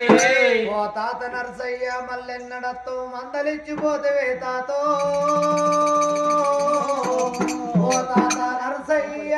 ఓ తాత నరసయ్య మల్లెన్నడత్తు మందలిచ్చిపోతేవే తాతో? ఓ తాత నరసయ్య.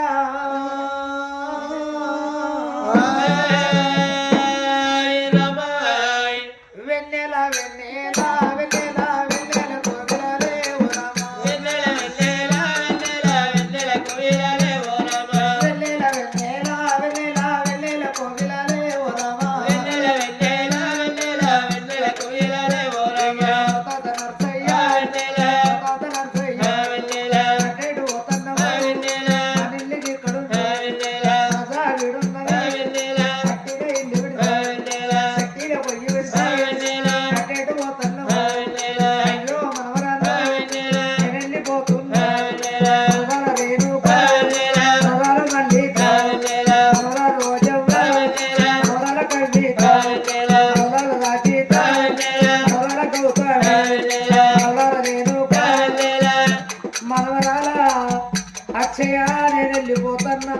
మనవరాల అక్షయ నేను వెళ్ళిపోతున్నా.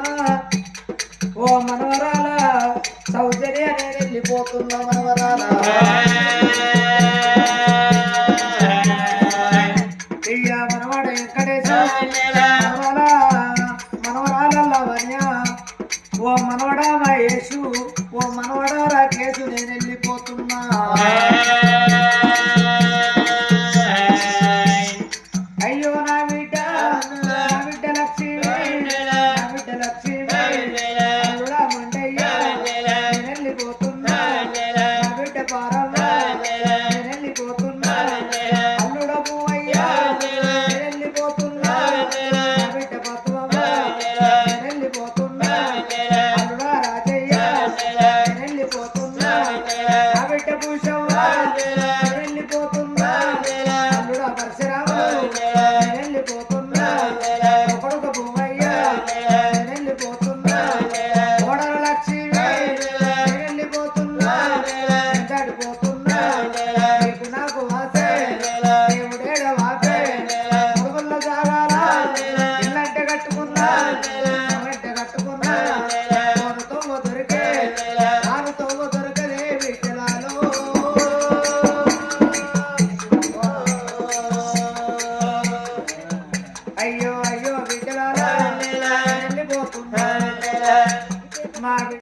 ఓ మనవరాల సౌందర్య నేను వెళ్ళిపోతున్నా మనవరాల. అయ్యా మనవాడ వెంకటేశ. మనవరాల మనవరాల లవణ్య. ఓ మనవడా మా ఓ మనవడా రాకేసు నేను వెళ్ళిపోతున్నా. palavra